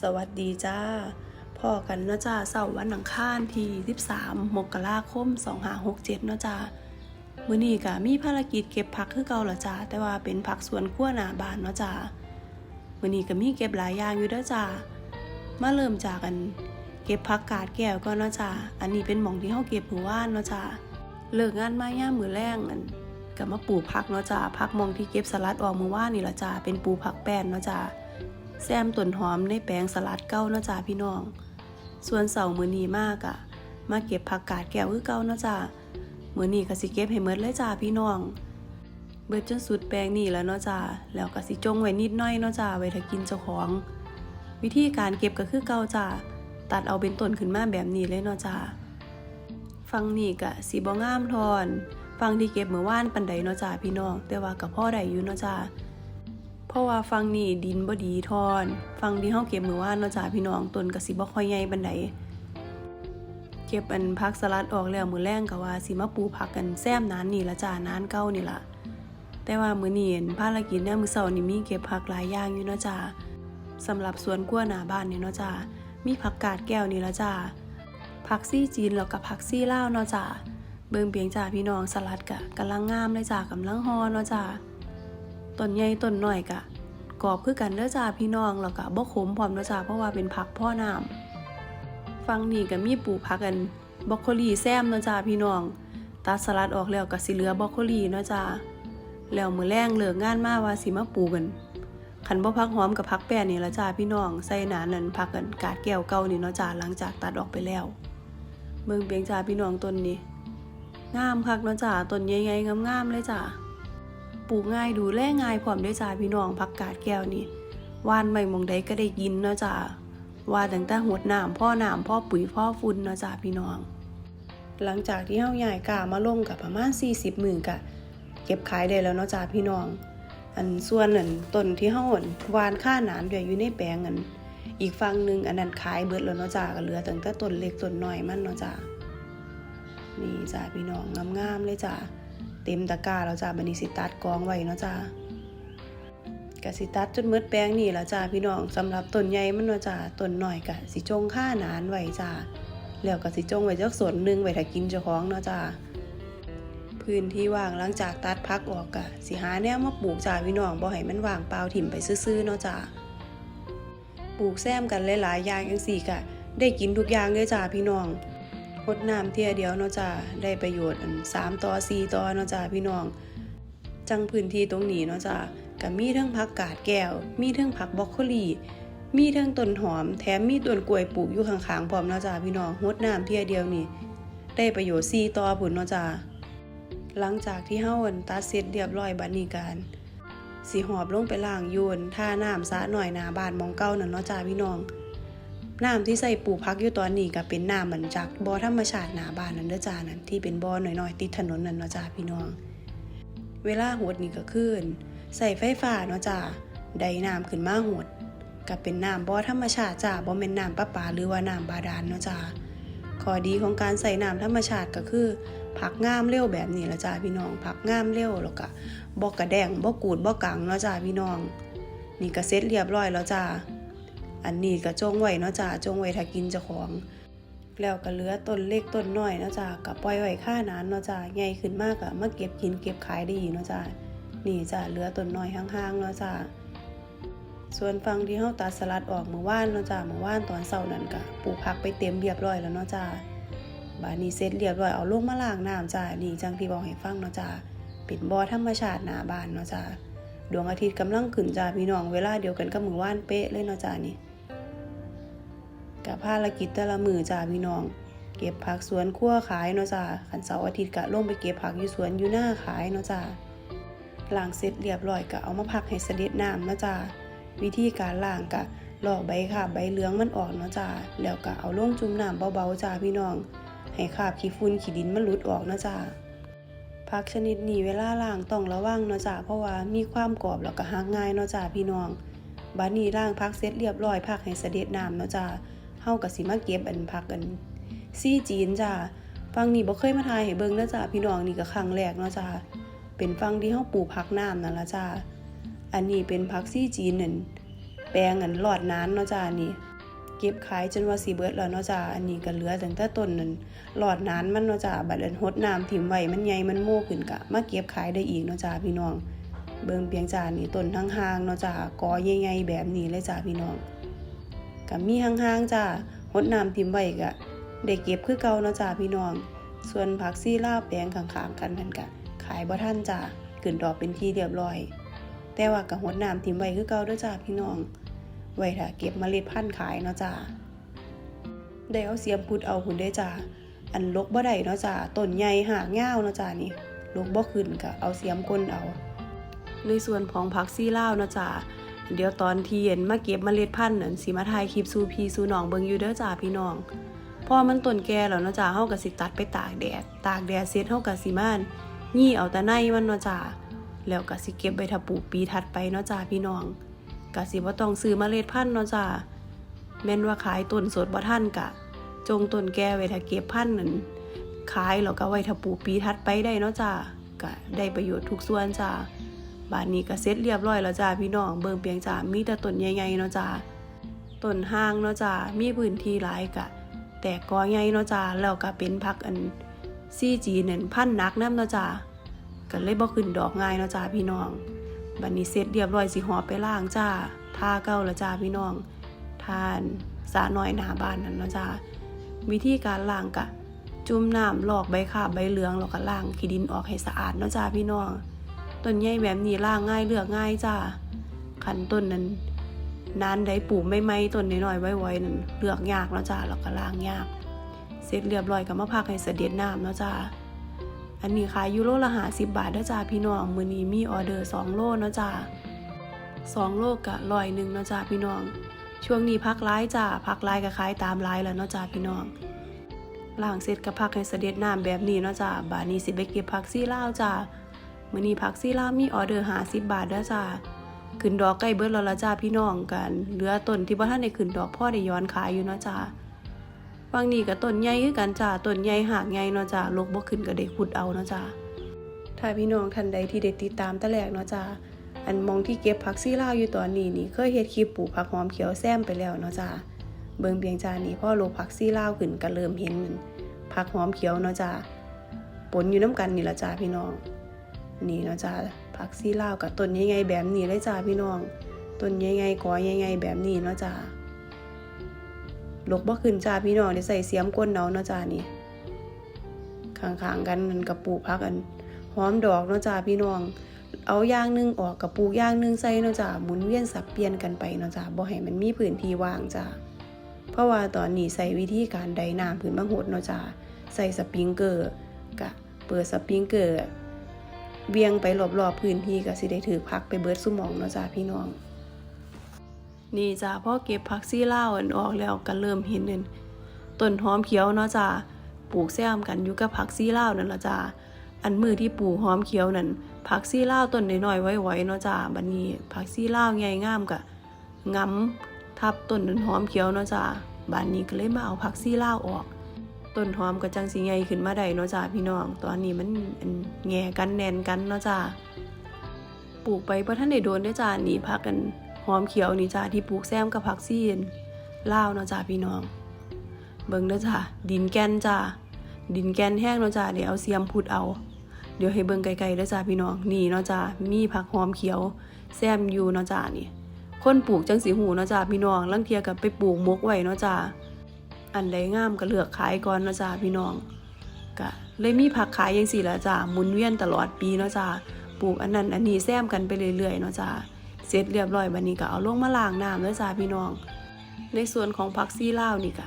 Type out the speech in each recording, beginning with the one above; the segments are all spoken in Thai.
สวัสดีจ้าพ่อกันเนาะจ้าเสาร์วันอังคารที่ 13 มกราคม 2567 เนาะจ้ามื้อนี้ก็มีภารกิจเก็บผักคือเก่าละจ้าแต่ว่าเป็นผักสวนครัวหน้าบ้านเนาะจ้ามื้อนี้ก็มีเก็บหลายอย่างอยู่เด้อจ้ามาเริ่มจากกันเก็บผักกาดแก้วก่อนเนาะจ้าอันนี้เป็นหม่องที่เฮาเก็บมื้อวานเนาะจ้าเลิกงานมาย่ามมื้อแรงอันก็มาปลูกผักเนาะจ้าผักมองที่เก็บสลัดออกมื้อวานนี่ละจ้าเป็นปลูกผักแป้นเนาะจ้า แซมต้นหอมในแปลงสลัดเก้าเนาะจ้าพี่น้อง ส่วนเสามือนีมากอะมาเก็บผักกาดแก้วคือเก่าเนาะจ้ามือนีก็สิเก็บให้หมดเลยจ้าพี่น้อง เบิดจนสุดแปลงนี่แล้วเนาะจ้าแล้วก็สิจงไว้นิดน่อยเนาะจ้าไว้ถ้ากินเจ้าของ วิธีการเก็บก็คือเก่าจ้าตัดเอาเป็นต้นขึ้นมาแบบนี้เลยเนาะจ้าฟังนี่ก็สิบ่งามทอน ฟังที่เก็บเมื่อว่านปันใดเนาะจ้าพี่น้อง แต่ว่าก็พอได้อยู่เนาะจ้า เพราะว่าฟังนี่ดินบ่ดีทอน ฟังที่เฮาเก็บมือว่านเนาะจ้าพี่น้องต้นก็สิบ่ค่อยใหญ่ปานใดเก็บอันผักสลัดออกแล้วมือแรงก็ว่าสิมาปูผักกันแซมนานนี่ละจ้านานเก่านี่ล่ะแต่ว่ามื้อนี้ภารกิจเนี่ยมื้อเช้านี่มีเก็บผักหลายอย่างอยู่เนาะจ้าสำหรับสวนครัวหน้าบ้านนี่เนาะจ้ามีผักกาดแก้วนี่ละจ้าผักซี่จีนแล้วก็ผักซี่ลาวเนาะจ้าเบิ่งเปียงจ้าพี่น้องสลัดก็กำลังงามเลยจ้ากำลังฮอเนาะจ้า ต้นใหญ่ต้นน้อยกะกรอบคือกันเด้อจ้าพี่น้องแล้วก็บ่ขมพร้อมเด้อจ้าเพราะว่าเป็นผักพ่อน้ำฟังนี่ก็มีปลูกผักกันบรอกโคลีแซมเนาะจ้าพี่น้องตัดสลัดออกแล้วก็สิเหลือบรอกโคลีเนาะจ้าแล้วมือแรงเลิกงานมาว่าสิมาปลูกกันคันบ่ผักหอมกับผักแป้นนี่ละจ้าพี่น้องใส่หนานั่นผักกันกาดแก้วเก่านี่เนาะจ้าหลังจากตัดออกไปแล้วเบิ่งเปียงจ้าพี่น้องต้นนี้งามคักเนาะจ้าต้นใหญ่ๆงามๆเลยจ้า ลูกง่ายดูแลง่ายพร้อมด้วยจ้าพี่น้องผักกาดแก้วนี่วานใหม่มองใดก็ได้กินเนาะจ้าว่าตั้งแต่หดน้ำพ่อน้ำพ่อปุ๋ยพ่อฝุ่นเนาะจ้าพี่น้อง หลังจากที่เฮาย้ายกามาลงกับประมาณ 40หมื่นกะเก็บขายได้แล้วเนาะจ้าพี่น้อง อันส่วนนั่นต้นที่เฮาหนวานค่าหนานด้วยอยู่ในแปลงอันอีกฝั่งหนึ่งอันนั้นขายเบิดแล้วเนาะจ้าก็เหลือตั้งแต่ต้นเล็กต้นน้อยมันเนาะจ้านี่จ้าพี่น้องงามๆเลยจ้า เต็มตะกร้าแล้วจ้าบันนี้สิตัดกองไว้เนาะจ้ากะสิตัดจนมืดแปลงนี่แล้วจ้าพี่น้องสำหรับต้นใหญ่มันเนาะจ้าต้นหน้อยกะสิจงค่าหนานไว้จ้าแล้วก็สิจงไว้จักส่วนหนึงไว้ถ้ากินเจ้าของเนาะจ้าพื้นที่ว่างหลังจากตัดพักออกกะสิหาแนวมาปลูกจ้าพี่น้องบ่ให้มันว่างเปล่าถิ่มไปซื่อๆเนาะจ้าปลูกแซมกันหลายๆอย่างจังซี่กะได้กินทุกอย่างเลยจ้าพี่น้อง รดน้ำเที่ยเดียวเนาะจ้าได้ประโยชน์สามต่อสี่ต่อเนาะจ้าพี่น้อง จังพื้นที่ตรงนี้เนาะจ้าก็มีทั้งผักกาดแก้ว มีทั้งผักบรอกโคลีมีทั้งต้นหอม แถมมีต้นกล้วยปลูกอยู่ข้างๆพร้อมเนาะจ้าพี่น้องรดน้ำเที่ยเดียวนี่ ได้ประโยชน์สี่ต่อผุนเนาะจ้าหลังจากที่เฮาอันตัดเสร็จเรียบร้อยบัดนี้กันสิหอบลงไปล้างโยนท่าน้ำสะหน่อยหนาบานมองเก่านั่นเนาะจ้าพี่น้อง น้ำที่ใส่ปูพักอยู่ตอนนี้ก็เป็นน้ำเหมือนจากบ่อธรรมชาติหนาบ้านนั่นเด้อจ้านั่นที่เป็นบ่อน้อยๆติดถนนนั่นเนาะจ้าพี่น้อง เวลาหดนี่ก็ขึ้นใส่ไฟฟ้าเนาะจ้าได้น้ำขึ้นมาหดก็เป็นน้ำบ่อธรรมชาติจ้าบ่แม่นน้ำประปาหรือว่าน้ำบาดาลเนาะจ้าข้อดีของการใส่น้ำธรรมชาติก็คือผักงามเร็วแบบนี้ละจ้าพี่น้องผักงามเร็วแล้วก็บ่กระแดงบ่กูดบ่กังเนาะจ้าพี่น้อง นี่ก็เสร็จเรียบร้อยแล้วจ้า อันนี้ก็จงไว้เนาะจ้าจงไว้ถ้ากินเจ้าของ แล้วก็เหลือต้นเล็กต้นน้อยเนาะจ้าก็ปล่อยไว้ค่านานเนาะจ้าใหญ่ขึ้นมากอะมาเก็บกินเก็บขายได้อีกเนาะจ้านี่จ้าเหลือต้นน้อยห่างๆเนาะจ้าส่วนฟังที่เฮาตัดสลัดออกเมื่อวานเนาะจ้าเมื่อวานตอนเช้านั้นก็ปลูกผักไปเต็มเรียบร้อยแล้วเนาะจ้าบานี้เสร็จเรียบร้อยเอาลงมาล้างน้ำจ้านี่จังที่บอกให้ฟังเนาะจ้าเป็นบ่อธรรมชาติหน้าบ้านเนาะจ้าดวงอาทิตย์กำลังขึ้นจ้าพี่น้องเวลาเดียวกันกับมือวานเป๊ะเลยเนาะจ้านี่ กับภารกิจแต่ละมือจ้าพี่น้อง เก็บผักสวนครัวขายเนาะจ้าขันเสาร์อาทิตย์กะลงไปเก็บผักอยู่สวนอยู่หน้าขายเนาะจ้าล้างเสร็จเรียบร้อยกะเอามาพักให้เสด็จน้ำเนาะจ้าวิธีการล้างกะลอกใบขาบใบเหลืองมันออกเนาะจ้าแล้วก็เอาลงจุ่มน้ำเบาๆจ้าพี่น้อง ให้ขาบขี้ฝุ่นขี้ดินมันหลุดออกเนาะจ้าผักชนิดนี้เวลาล้างต้องระวังเนาะจ้าเพราะว่ามีความกรอบแล้วก็หักง่ายเนาะจ้าพี่น้องบัดนี้ล้างผักเสร็จเรียบร้อยพักให้เสด็จน้ำเนาะจ้า เฮาก็สิมาเก็บอันพักกันซี่จีนจ้าฟังนี่บ่เคยมาทายให้เบิ่งเด้อจ้าพี่น้องนี่ก็ครั้งแรกเนาะจ้าเป็นฟังที่เฮาปลูกผักน้ำนั่นละจ้าอันนี้เป็นผักซี่จีนนั่นแปลงอันหลอดน้านเนาะจ้านี่เก็บขายจนว่าสิเบิดแล้วเนาะจ้าอันนี้ก็เหลือตั้งแต่ต้นนั้นหลอดน้านมันเนาะจ้าบัดนั้นหดน้ำถิ่มไว้มันใหญ่มันโม่ขึ้นกะมาเก็บขายได้อีกเนาะจ้าพี่น้องเบิ่งเพียงจ้านี่ต้นห่างๆเนาะจ้ากอใหญ่ๆแบบนี้เลยจ้าพี่น้อง ก็มีห่างๆจ้าหดน้ำถิ่มไว้ก็ได้เก็บคือเก่าเนาะจ้าพี่น้อง ส่วนผักซี่ลาวแปลงข้างๆกันนั่นก็ขายบ่ทันจ้าขึ้นดอกเป็นที่เรียบร้อย แต่ว่าก็หดน้ำถิ่มไว้คือเก่าด้อจ้าพี่น้อง ไว้ถ้าเก็บเมล็ดพันธุ์ขายเนาะจ้าได้เอาเสียมพุดเอาพุ่นได้จ้าอันลกบ่ได้เนาะจ้าต้นใหญ่หากยาวเนาะจ้านี่ลกบ่ขึ้นก็เอาเสียมก้นเอา ในส่วนของผักซี่ลาวเนาะจ้า เดี๋ยวตอนที่เย็นมาเก็บมเมล็ดพันธุ์นั่นสิมาถ่ายคลิปสู่พี่สู่น้องเบิ่งอยู่เด้อจ้าพี่น้องพอมันต้นแก่แล้วเนาะจ้าเฮาก็สิตัดไปตากแดด ตากแดดเสร็จเฮาก็สิมานยี่เอาแต่ในมันเนาะจ้าแล้วก็สิเก็บไว้ถ้าปลูกปีถัดไปเนาะจ้าพี่น้องก็สิบ่ต้องซื้อมเมล็ดพันธุ์เนาะจ้าแม่นว่าขายต้นสดบ่ทันกะ จงต้นแก่ไว้ถ้าเก็บพันธุ์นั่นขายแล้วก็ไว้ถ้าปลูกปีถัดไปได้เนาะจ้าก็ได้ประโยชน์ทุกส่วนจ้า บ้านนี้ก็เสร็จเรียบร้อยแล้วจ้าพี่น้องเบิ่งเพียงจ้ามีแต่ต้นใหญ่ๆเนาะจ้าต้นห้างเนาะจ้ามีพื้นที่หลายกะ แต่กอใหญ่เนาะจ้าแล้วก็เป็นพักอันซี่จีนั่นพันนักน้ำเนาะจ้าก็เลยบ่ขึ้นดอกง่ายเนาะจ้าพี่น้องบันนี้เสร็จเรียบร้อยสิหอไปล่างจ้าทาเก้าแล้วจ้าพี่น้องทานสาหน่อยหน้าบ้านนั่นเนาะจ้าวิธีการล้างกะ จุ่มน้ำลอกใบขาบใบเหลืองแล้วก็ล้างขี้ดินออกให้สะอาดเนาะจ้าพี่น้อง ต้นใหญ่แบบนี้ล้างง่ายเลือกง่ายจ้าขันต้นนั้นนานได้ปลูกไม่ไม่ต้นน้อยๆไว้ๆนั่นเลือกยากเนาะจ้าแล้วก็ล้างยาก เสร็จเรียบร้อยก็มาพักให้เสด็จน้ำเนาะจ้าอันนี้ขายยูโรละหาสิบบาทเด้อจ้าพี่น้องมือนี้มีออเดอร์สองโลนะจ้าสองโลกะร้อยหนึ่งนะจ้าพี่น้อง ช่วงนี้พักร้ายจ้าพักร้ายก็ขายตามร้ายแล้วนะจ้าพี่น้องล้างเสร็จก็พักให้เสด็จน้ำแบบนี้นะจ้าบานี้สิไปเก็บผักซี่เล่าจ้า มื้อนี้ผักซีลามีออเดอร์หาสิบบาทเด้อจ้าขึ้นดอกใกล้เบิดแล้วละจ้าพี่น้องกัน เหลือต้นที่บ่ทันได้ขึ้นดอกพ่อได้ย้อนขายอยู่เนาะจ้าบางนี่ก็ต้นใหญ่คือกันจ้าต้นใหญ่หากใหญ่เนาะจ้าลกบ่ขึ้นก็ได้ขุดเอาเนาะจ้าถ้าพี่น้องท่านใดที่ได้ติดตามแต่แรกเนาะจ้าอันมองที่เก็บผักซีลาวอยู่ตอนนี้นี่เคยเฮ็ดคลิปปลูกผักหอมเขียวแซมไปแล้วเนาะจ้าเบิ่งเบียงจ้านี่พ่อลกผักซีลาวขึ้นก็เริ่มเห็นผักหอมเขียวเนาะจ้าปนอยู่น้ำกันนี่ละจ้าพี่น้อง นี่เนาะจ้าผักซี่ลาวกับต้นใหญ่ๆแบบนี้เลยจ้าพี่น้องต้นใหญ่ๆกอใหญ่ๆแบบนี้เนาะจ้าลกบ่ขึ้นจ้าพี่น้องได้ใส่เสียมก้นเนาเนาะจ้านี่ข้างๆกันมันกับปลูกพักอันหอมดอกเนาะจ้าพี่น้อง เอาอย่างหนึงออกกับปลูกอย่างหนึงใส่เนาะจ้าหมุนเวียนสับเปลี่ยนกันไปเนาะจ้าบ่ให้มันมีพื้นที่ว่างจ้าเพราะว่าตอนนี้ใส่วิธีการไดน้ำพื้นบางหดเนาะจ้าใส่สปริงเกอร์กะเปิดสปริงเกอร์ เวียงไปรอบๆพื้นที่ก็สิได้ถือพักไปเบิดสุหมองเนาะจ้าพี่น้อง นี่จ้าพ่อเก็บผักซี่เลาอันออกแล้วก็เริ่มเห็นนั่นต้นหอมเขียวเนาะจ้าปลูกแซมกันอยู่กับผักซี่เลานั่นละจ้าอันมือที่ปลูกหอมเขียวนั่นผักซี่เลาต้นน้อยๆไว้ๆเนาะจ้าบัดนี้ผักซี่เลาใหญ่งามกะงำทับต้นนั้นหอมเขียวเนาะจ้าบัดนี้ก็เลยมาเอาผักซี่เลาออก ต้นหอมก็จังสิใหญ่ขึ้นมาได้เนาะจ้าพี่น้อง ตอนนี้มันแง่กันแน่นกันเนาะจ้าปลูกไปเพราะท่านได้โดนได้จ้านี่พักกันหอมเขียวนี่จ้าที่ปลูกแซมกับผักซีนล่าวเนาะจ้าพี่น้อง เบิ่งเด้อจ้าดินแกนจ้าดินแกนแห้งเนาะจ้าเดี๋ยวเอาเสียมพุดเอา เดี๋ยวให้เบิ่งไกลๆเด้อจ้าพี่น้องนี่เนาะจ้ามีผักหอมเขียวแซมอยู่เนาะจ้านี่คนปลูกจังสีหูเนาะจ้าพี่น้องลังเทียกับไปปลูกมกไว้เนาะจ้า อันใดงามก็เลือกขายก่อนเนาะจ้าพี่น้องก็เลยมีผักขายยังสี่ละจ้าหมุนเวียนตลอดปีเนาะจ้าปลูกอันนั้นอันนี้แซมกันไปเรื่อยๆเนาะจ้าเสร็จเรียบร้อยบันนี้ก็เอาลงมาล้างน้ำแล้วจ้าพี่น้อง ในส่วนของผักซี่ลานี่ก็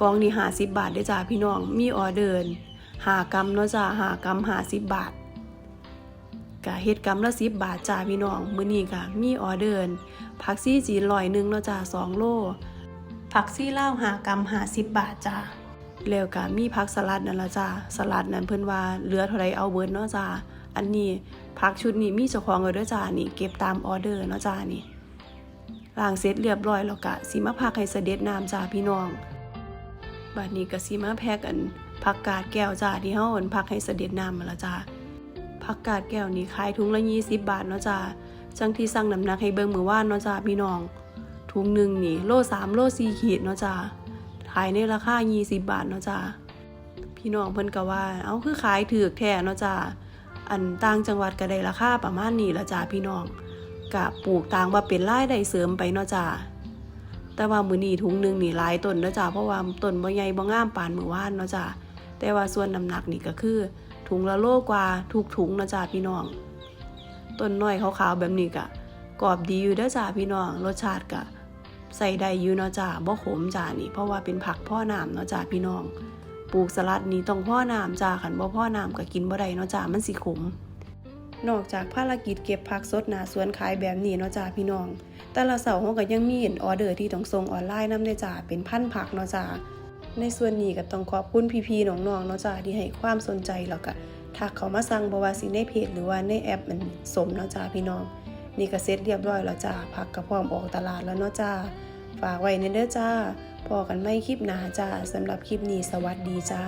กองนี่หาสิบบาทได้จ้าพี่น้อง มีออเดอร์หากรัมเนาะจ้าหากรัมหาสิบบาทกะเฮ็ดกรัมละสิบบาทจ้าพี่น้องมื้อนี้ก็มีออเดอร์ผักซี่จีนร้อยหนึ่งเนาะจ้าสองโล ผักซี่เลาหากรัมหาสิบบาทจ้าแล้วก็มีผักสลัดนั่นละจ้าสลัดนั้นเพิ่นว่าเหลือเท่าไรเอาเบิดเนาะจ้าอันนี้ผักชุดนี้มีเจ้าของแล้วเด้อจ้านี่ เก็บตามออเดอร์เนาะจ้านี่ล้างเสร็จเรียบร้อยแล้วก็สิมาพักให้เสด็จน้ำจ้าพี่น้องบัดนี้ก็สิมาแพ็กอันผักกาดแก้วจ้าที่เฮาอันพักให้เสด็จน้ำมาละจ้าผักกาดแก้วนี่ขายถุงละ20บบาทเนาะจ้าจังที่สั่งน้ำหนักให้เบิ่งมื้อวานเนาะจ้าพี่น้อง ถุงหนึ่งนี่ โลสามโลสี่ขีดเนาะจ้าขายในราคา20บาทเนาะจ้าพี่น้องเพิ่นก็ว่า เอาคือขายถือกแท้เนาะจ้าอันต่างจังหวัดก็ได้ราคาประมาณนี้ละจ้าพี่น้องกะปลูกต่างว่าเป็นรายได้เสริมไปเนาะจ้าแต่ว่ามือนีถุงหนึ่งนี่หลายต้นเนาะจ้าเพราะว่าต้นบ่ใหญ่บ่งามปานมือว่านเนาะจ้าแต่ว่าส่วนน้ำหนักนี่ก็คือถุงละโลกว่าทุกถุงเนาะจ้าพี่น้องต้นน้อยขาวๆแบบนี้ก็กรอบดีอยู่เด้อจ้าพี่น้องรสชาติก็ ใส่ได้อยู่เนาะจ้าบ่ขมจ้านี่ เพราะว่าเป็นผักพ่อน้ำเนาะจ้าพี่น้อง ปลูกสลัดนี่ต้องพ่อน้ำจ้าคันบ่พ่อน้ำก็กินบ่ได้เนาะจ้ามันสิขม นอกจากภารกิจเก็บผักสดหนาสวนขายแบบนี้เนาะจ้าพี่น้อง แต่ละเสาร์เราก็ยังมีออเดอร์ที่ต้องส่งออนไลน์นำด้วยจ้าเป็นพันผักเนาะจ้าในส่วนนี้ก็ต้องขอบคุณพี่ๆน้องๆเนาะจ้าที่ให้ความสนใจแล้วก็ทักเขามาสั่งบ่ว่าสิในเพจหรือว่าในแอปมันสมเนาะจ้าพี่น้อง นี่ก็เสร็จเรียบร้อยแล้วจ้าผักกระพร้อมออกตลาดแล้วเนาะจ้าฝากไว้ในเด้อจ้าพอกันไม่คลิปหนาจ้าสำหรับคลิปนี้สวัสดีจ้า